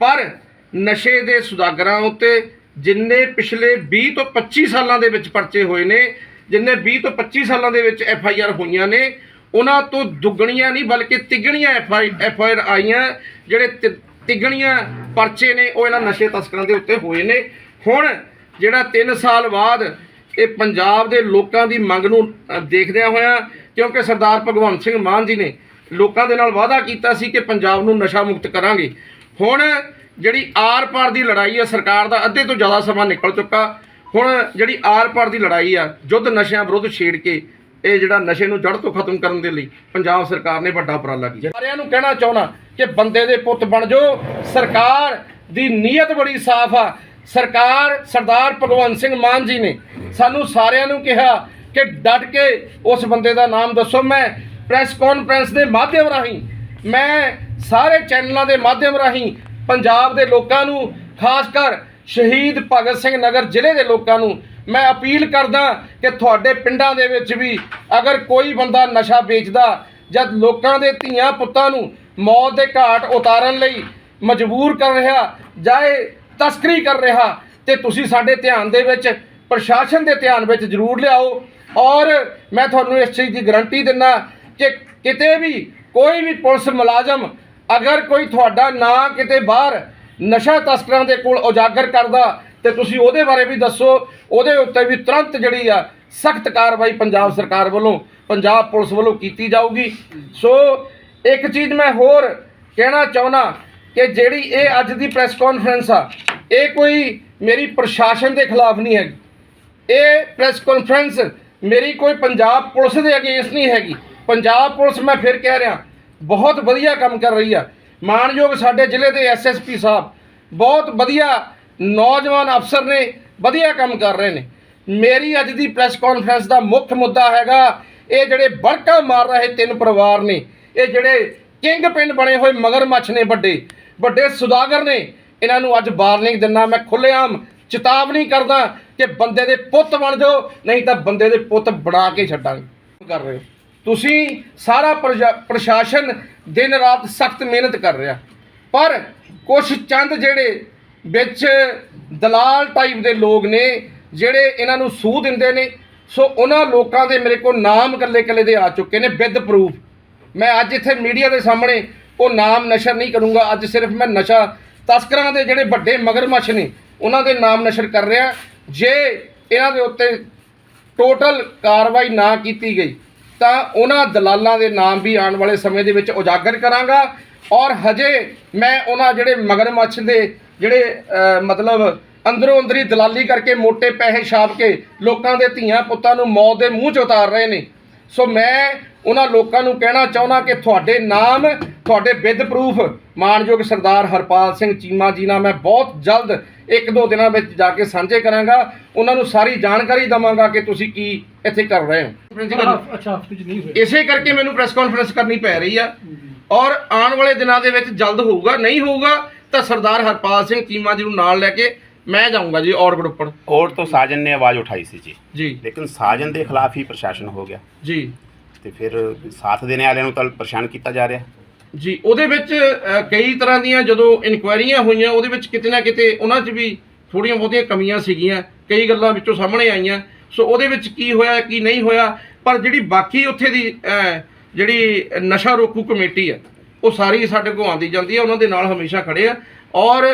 ਪਰ ਨਸ਼ੇ ਦੇ ਸੁਦਾਗਰਾਂ ਉੱਤੇ ਜਿੰਨੇ ਪਿਛਲੇ 20 ਤੋਂ 25 ਸਾਲਾਂ ਦੇ ਵਿੱਚ ਪਰਚੇ ਹੋਏ ਨੇ, ਜਿੰਨੇ 20 ਤੋਂ 25 ਸਾਲਾਂ ਦੇ ਵਿੱਚ ਐਫ ਆਈ ਆਰ ਹੋਈਆਂ ਨੇ, ਉਹਨਾਂ ਤੋਂ ਦੁੱਗਣੀਆਂ ਨਹੀਂ ਬਲਕਿ ਤਿੱਗਣੀਆਂ F I F I R ਆਈਆਂ, ਜਿਹੜੇ ਤਿ- ਤਿੱਗਣੀਆਂ ਪਰਚੇ ਨੇ, ਉਹ ਇਹਨਾਂ ਨਸ਼ੇ ਤਸਕਰਾਂ ਦੇ ਉੱਤੇ ਹੋਏ ਨੇ। ਹੁਣ ਜਿਹੜਾ 3 ਸਾਲ ਬਾਅਦ ਇਹ ਪੰਜਾਬ ਦੇ ਲੋਕਾਂ ਦੀ ਮੰਗ ਨੂੰ ਦੇਖਦਿਆਂ ਹੋਇਆਂ, ਕਿਉਂਕਿ ਸਰਦਾਰ ਭਗਵੰਤ ਸਿੰਘ ਮਾਨ ਜੀ ਨੇ ਲੋਕਾਂ ਦੇ ਨਾਲ ਵਾਅਦਾ ਕੀਤਾ ਸੀ ਕਿ ਪੰਜਾਬ ਨੂੰ ਨਸ਼ਾ ਮੁਕਤ ਕਰਾਂਗੇ। ਹੁਣ ਜਿਹੜੀ ਆਰ-ਪਾਰ ਦੀ ਲੜਾਈ ਹੈ ਸਰਕਾਰ ਦਾ ਅੱਧੇ ਤੋਂ ਜ਼ਿਆਦਾ ਸਮਾਂ ਨਿਕਲ ਚੁੱਕਾ। ਹੁਣ ਜਿਹੜੀ ਆਰ-ਪਾਰ ਦੀ ਲੜਾਈ ਆ ਯੁੱਧ ਨਸ਼ਿਆਂ ਵਿਰੁੱਧ ਛੇੜ ਕੇ ਇਹ ਜਿਹੜਾ ਨਸ਼ੇ ਨੂੰ ਜੜ ਤੋਂ ਖਤਮ ਕਰਨ ਦੇ ਲਈ ਪੰਜਾਬ ਸਰਕਾਰ ਨੇ ਵੱਡਾ ਉਪਰਾਲਾ ਕੀਤਾ। ਸਾਰਿਆਂ ਨੂੰ ਕਹਿਣਾ ਚਾਹੁੰਦਾ ਕਿ ਬੰਦੇ ਦੇ ਪੁੱਤ ਬਣ ਜਾਓ। ਸਰਕਾਰ ਦੀ ਨੀਅਤ ਬੜੀ ਸਾਫ਼ ਆ। ਸਰਕਾਰ ਸਰਦਾਰ ਭਗਵੰਤ ਸਿੰਘ ਮਾਨ ਜੀ ਨੇ ਸਾਨੂੰ ਸਾਰਿਆਂ ਨੂੰ ਕਿਹਾ ਕਿ ਡਟ ਕੇ ਉਸ ਬੰਦੇ ਦਾ ਨਾਮ ਦੱਸੋ। ਮੈਂ ਪ੍ਰੈਸ ਕਾਨਫਰੰਸ ਦੇ ਮਾਧਿਅਮ ਰਾਹੀਂ, ਮੈਂ ਸਾਰੇ ਚੈਨਲਾਂ ਦੇ ਮਾਧਿਅਮ ਰਾਹੀਂ ਪੰਜਾਬ ਦੇ ਲੋਕਾਂ ਨੂੰ, ਖਾਸ ਕਰ ਸ਼ਹੀਦ ਭਗਤ ਸਿੰਘ ਨਗਰ ਜ਼ਿਲ੍ਹੇ ਦੇ ਲੋਕਾਂ ਨੂੰ, ਮੈਂ ਅਪੀਲ ਕਰਦਾ ਕਿ ਤੁਹਾਡੇ ਪਿੰਡਾਂ ਦੇ ਵਿੱਚ ਵੀ ਅਗਰ ਕੋਈ ਬੰਦਾ ਨਸ਼ਾ ਵੇਚਦਾ ਜਦ ਲੋਕਾਂ ਦੇ ਧੀਆਂ ਪੁੱਤਾਂ ਨੂੰ ਮੌਤ ਦੇ ਘਾਟ ਉਤਾਰਨ ਲਈ ਮਜਬੂਰ ਕਰ ਰਿਹਾ ਜਾਏ ਤਸਕਰੀ ਕਰ ਰਿਹਾ, ਤੇ ਤੁਸੀਂ ਸਾਡੇ ਧਿਆਨ ਦੇ ਵਿੱਚ, ਪ੍ਰਸ਼ਾਸਨ ਦੇ ਧਿਆਨ ਵਿੱਚ ਜ਼ਰੂਰ ਲਿਆਓ। ਔਰ ਮੈਂ ਤੁਹਾਨੂੰ ਇਸ ਚੀਜ਼ ਦੀ ਗਾਰੰਟੀ ਦਿੰਦਾ ਕਿ ਕਿਤੇ ਵੀ ਕੋਈ ਵੀ ਪੁਲਿਸ ਮੁਲਾਜ਼ਮ ਅਗਰ ਕੋਈ ਤੁਹਾਡਾ ਨਾਂ ਕਿਤੇ ਬਾਹਰ ਨਸ਼ਾ ਤਸਕਰਾਂ ਦੇ ਕੋਲ ਉਜਾਗਰ ਕਰਦਾ, ਤੇ ਤੁਸੀਂ ਉਹਦੇ ਬਾਰੇ ਵੀ ਦੱਸੋ, ਉਹਦੇ ਉੱਤੇ ਵੀ ਤੁਰੰਤ ਜਿਹੜੀ ਆ ਸਖਤ ਕਾਰਵਾਈ ਪੰਜਾਬ ਸਰਕਾਰ ਵੱਲੋਂ, ਪੰਜਾਬ ਪੁਲਿਸ ਵੱਲੋਂ ਕੀਤੀ ਜਾਊਗੀ। ਸੋ ਇੱਕ ਚੀਜ਼ ਮੈਂ ਹੋਰ ਕਹਿਣਾ ਚਾਹੁੰਦਾ ਕਿ ਜਿਹੜੀ ਇਹ ਅੱਜ ਦੀ ਪ੍ਰੈਸ ਕਾਨਫਰੰਸ ਆ, ਇਹ ਕੋਈ ਮੇਰੀ ਪ੍ਰਸ਼ਾਸਨ ਦੇ ਖਿਲਾਫ ਨਹੀਂ ਹੈਗੀ। ਇਹ ਪ੍ਰੈਸ ਕਾਨਫਰੰਸ ਮੇਰੀ ਕੋਈ ਪੰਜਾਬ ਪੁਲਿਸ ਦੇ ਅਗੇਂਸਟ ਨਹੀਂ ਹੈਗੀ। ਪੰਜਾਬ ਪੁਲਿਸ ਮੈਂ ਫਿਰ ਕਹਿ ਰਿਹਾ ਬਹੁਤ ਵਧੀਆ ਕੰਮ ਕਰ ਰਹੀ ਆ। ਮਾਣਯੋਗ ਸਾਡੇ ਜ਼ਿਲ੍ਹੇ ਦੇ ਐਸਐਸਪੀ ਸਾਹਿਬ, ਬਹੁਤ ਵਧੀਆ ਨੌਜਵਾਨ ਅਫਸਰ ਨੇ, ਵਧੀਆ ਕੰਮ ਕਰ ਰਹੇ ਨੇ। ਮੇਰੀ ਅੱਜ ਦੀ ਪ੍ਰੈਸ ਕਾਨਫਰੰਸ ਦਾ ਮੁੱਖ ਮੁੱਦਾ ਹੈਗਾ, ਇਹ ਜਿਹੜੇ ਬੜਕਾ ਮਾਰ ਰਹੇ ਤਿੰਨ ਪਰਿਵਾਰ ਨੇ, ਇਹ ਜਿਹੜੇ ਕਿੰਗ ਪਿੰਡ ਬਣੇ ਹੋਏ ਮਗਰਮੱਛ ਨੇ ਵੱਡੇ ਵੱਡੇ ਸੁਦਾਗਰ ਨੇ, ਇਹਨਾਂ ਨੂੰ ਅੱਜ ਵਾਰਨਿੰਗ ਦਿੰਦਾ ਮੈਂ ਖੁੱਲੇਆਮ ਚੇਤਾਵਨੀ ਕਰਦਾ ਕਿ ਬੰਦੇ ਦੇ ਪੁੱਤ ਬਣ ਜਾਓ, ਨਹੀਂ ਤਾਂ ਬੰਦੇ ਦੇ ਪੁੱਤ ਬਣਾ ਕੇ ਛੱਡਾਂਗੇ। ਕਰ ਰਹੇ ਹੋ। ਤੁਸੀਂ ਸਾਰਾ ਪ੍ਰਜਾ- ਪ੍ਰਸ਼ਾਸਨ ਦਿਨ ਰਾਤ ਸਖਤ ਮਿਹਨਤ ਕਰ ਰਿਹਾ। ਪਰ ਕੁਝ ਚੰਦ ਜਿਹੜੇ ਵਿੱਚ ਦਲਾਲ ਟਾਈਪ ਦੇ ਲੋਕ ਨੇ, ਜਿਹੜੇ ਇਹਨਾਂ ਨੂੰ ਸੂਹ ਦਿੰਦੇ ਨੇ, ਸੋ ਉਹਨਾਂ ਲੋਕਾਂ ਦੇ ਮੇਰੇ ਕੋਲ ਨਾਮ ਕੱਲੇ ਕੱਲੇ ਦੇ ਆ ਚੁੱਕੇ ਨੇ ਵਿਦ ਪ੍ਰੂਫ ਮੈਂ ਅੱਜ ਇੱਥੇ ਮੀਡੀਆ ਦੇ ਸਾਹਮਣੇ ਉਹ ਨਾਮ ਨਸ਼ਰ ਨਹੀਂ ਕਰੂੰਗਾ, ਅੱਜ ਸਿਰਫ ਮੈਂ ਨਸ਼ਾ ਤਸਕਰਾਂ ਦੇ ਜਿਹੜੇ ਵੱਡੇ ਮਗਰਮੱਛ ਨੇ, ਉਹਨਾਂ ਦੇ ਨਾਮ ਨਸ਼ਰ ਕਰ ਰਿਹਾ। ਜੇ ਇਹਨਾਂ ਦੇ ਉੱਤੇ ਟੋਟਲ ਕਾਰਵਾਈ ਨਾ ਕੀਤੀ ਗਈ ਤਾਂ ਉਹਨਾਂ ਦਲਾਲਾਂ ਦੇ ਨਾਮ ਵੀ ਆਉਣ ਵਾਲੇ ਸਮੇਂ ਦੇ ਵਿੱਚ ਉਜਾਗਰ ਕਰਾਂਗਾ। ਔਰ ਹਜੇ ਮੈਂ ਉਹਨਾਂ ਜਿਹੜੇ ਮਗਰਮੱਛ ਦੇ ਜਿਹੜੇ ਮਤਲਬ ਅੰਦਰੋਂ ਅੰਦਰੀ ਦਲਾਲੀ ਕਰਕੇ ਮੋٹے ਪੈਸੇ ਛਾਪ ਕੇ ਲੋਕਾਂ ਦੇ ਧੀਆਂ ਪੁੱਤਾਂ ਨੂੰ ਮੌਤ ਦੇ ਮੂੰਹ 'ਚ ਉਤਾਰ ਰਹੇ ਨੇ। ਸੋ ਮੈਂ ਉਹਨਾਂ ਲੋਕਾਂ ਨੂੰ ਕਹਿਣਾ ਚਾਹੁੰਦਾ ਕਿ ਤੁਹਾਡੇ ਨਾਮ ਤੁਹਾਡੇ ਵਿਦ ਪ੍ਰੂਫ ਮਾਨਯੋਗ ਸਰਦਾਰ ਹਰਪਾਲ ਸਿੰਘ ਚੀਮਾ ਜੀ ਨਾਲ ਮੈਂ ਬਹੁਤ ਜਲਦ ਇੱਕ ਦੋ ਦਿਨਾਂ ਵਿੱਚ ਜਾ ਕੇ ਸਾਂਝੇ ਕਰਾਂਗਾ। ਉਹਨਾਂ ਨੂੰ ਸਾਰੀ ਜਾਣਕਾਰੀ ਦਵਾਂਗਾ ਕਿ ਤੁਸੀਂ ਕੀ ਇੱਥੇ ਕਰ ਰਹੇ ਹੋ।
ਅੱਛਾ
ਇਸੇ ਕਰਕੇ ਮੈਨੂੰ ਪ੍ਰੈਸ ਕਾਨਫਰੰਸ ਕਰਨੀ ਪੈ ਰਹੀ ਆ। ਔਰ ਆਉਣ ਵਾਲੇ ਦਿਨਾਂ ਦੇ ਵਿੱਚ ਜਲਦ ਹੋਊਗਾ ਨਹੀਂ ਹੋਊਗਾ ਤਾਂ ਸਰਦਾਰ ਹਰਪਾਲ ਸਿੰਘ ਚੀਮਾ ਜੀ ਨੂੰ ਨਾਲ ਲੈ ਕੇ ਮੈਂ ਜਾਊਂਗਾ ਜੀ ਔਰ ਗਰੁੱਪ
ਕੋਰਟ ਤੋਂ ਸਾਜਨ ਨੇ ਆਵਾਜ਼ ਉਠਾਈ ਸੀ ਜੀ।
ਜੀ।
ਲੇਕਿਨ ਸਾਜਨ ਦੇ ਖਿਲਾਫ ਹੀ ਪ੍ਰਸ਼ਾਸਨ ਹੋ ਗਿਆ।
ਜੀ।
ਤੇ ਫਿਰ ਸਾਥ ਦੇਣੇ ਵਾਲਿਆਂ ਨੂੰ ਤਾਂ ਪਰੇਸ਼ਾਨ ਕੀਤਾ ਜਾ ਰਿਹਾ।
ਜੀ ਉਹਦੇ ਵਿੱਚ ਅ, ਕਈ ਤਰ੍ਹਾਂ ਦੀਆਂ ਜਦੋਂ ਇਨਕੁਆਇਰੀਆਂ ਹੋਈਆਂ ਉਹਦੇ ਵਿੱਚ ਕਿਤੇ ਨਾ ਕਿਤੇ ਉਹਨਾਂ 'ਚ ਵੀ ਥੋੜੀਆਂ ਬਹੁਤੀਆਂ ਕਮੀਆਂ ਸੀਗੀਆਂ ਕਈ ਗੱਲਾਂ ਵਿੱਚੋਂ ਸਾਹਮਣੇ ਆਈਆਂ। ਸੋ ਉਹਦੇ ਵਿੱਚ ਕੀ ਹੋਇਆ ਕੀ ਨਹੀਂ ਹੋਇਆ ਪਰ ਜਿਹੜੀ ਬਾਕੀ ਉੱਥੇ ਦੀ ਅ, ਜਿਹੜੀ ਨਸ਼ਾ ਰੋਕੂ ਕਮੇਟੀ ਆ ਉਹ ਸਾਰੀ ਸਾਡੇ ਕੋਲ ਆਉਂਦੀ ਜਾਂਦੀ ਆ ਉਹਨਾਂ ਦੇ ਨਾਲ ਹਮੇਸ਼ਾ ਖੜੇ ਆ। ਔਰ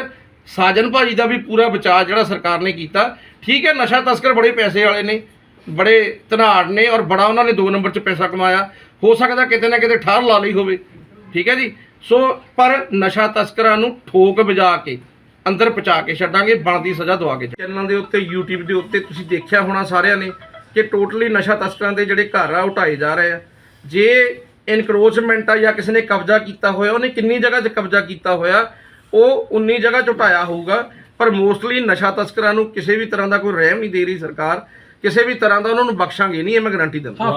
ਸਾਜਨ ਭਾਜੀ ਦਾ ਵੀ ਪੂਰਾ ਬਚਾਅ ਜਿਹੜਾ ਸਰਕਾਰ ਨੇ ਕੀਤਾ। ਠੀਕ ਹੈ ਨਸ਼ਾ ਤਸਕਰ ਬੜੇ ਪੈਸੇ ਵਾਲੇ ਨੇ ਬੜੇ ਧਨਾੜ ਨੇ ਔਰ ਬੜਾ ਉਹਨਾਂ ਨੇ 2 ਨੰਬਰ 'ਚ ਪੈਸਾ ਕਮਾਇਆ। ਹੋ ਸਕਦਾ ਕਿਤੇ ਨਾ ਕਿਤੇ ਠਾਰ ਲਾ ਲਈ ਹੋਵੇ। ਠੀਕ ਹੈ ਜੀ? ਸੋ, ਪਰ ਨਸ਼ਾ ਤਸਕਰਾਂ ਨੂੰ ਠੋਕ ਵਜਾ ਕੇ, ਅੰਦਰ ਪਹੁੰਚਾ ਕੇ ਛੱਡਾਂਗੇ, ਬਣਦੀ ਸਜ਼ਾ ਦਵਾ ਕੇ ਚੈਨਲਾਂ ਦੇ ਉੱਤੇ, YouTube ਦੇ ਉੱਤੇ ਤੁਸੀਂ ਦੇਖਿਆ ਹੋਣਾ ਸਾਰਿਆਂ ਨੇ ਕਿ ਟੋਟਲੀ ਨਸ਼ਾ ਤਸਕਰਾਂ ਦੇ ਜਿਹੜੇ ਘਰ ਆ, ਉਹ ਢਾਏ ਜਾ ਰਹੇ ਆ। ਜੇ ਇਨਕਰੋਚਮੈਂਟ ਆ ਜਾਂ ਕਿਸੇ ਨੇ ਕਬਜ਼ਾ ਕੀਤਾ ਹੋਇਆ, ਉਹਨੇ ਕਿੰਨੀ ਜਗ੍ਹਾ 'ਚ ਕਬਜ਼ਾ ਕੀਤਾ ਹੋਇਆ, ਉਹ 19 ਜਗ੍ਹਾ 'ਚ ਢਾਇਆ ਹੋਊਗਾ। ਪਰ ਮੋਸਟਲੀ ਨਸ਼ਾ ਤਸਕਰਾਂ ਨੂੰ ਕਿਸੇ ਵੀ ਤਰ੍ਹਾਂ ਦਾ ਕੋਈ ਰਹਿਮ ਨਹੀਂ ਦੇ ਰਹੀ ਸਰਕਾਰ। ਕਿਸੇ ਵੀ ਤਰ੍ਹਾਂ ਦਾ ਉਹਨਾਂ ਨੂੰ ਬਖਸ਼ਾਂਗੇ ਨਹੀਂ ਇਹ ਮੈਂ ਗਾਰੰਟੀ ਦਿੰਦਾ।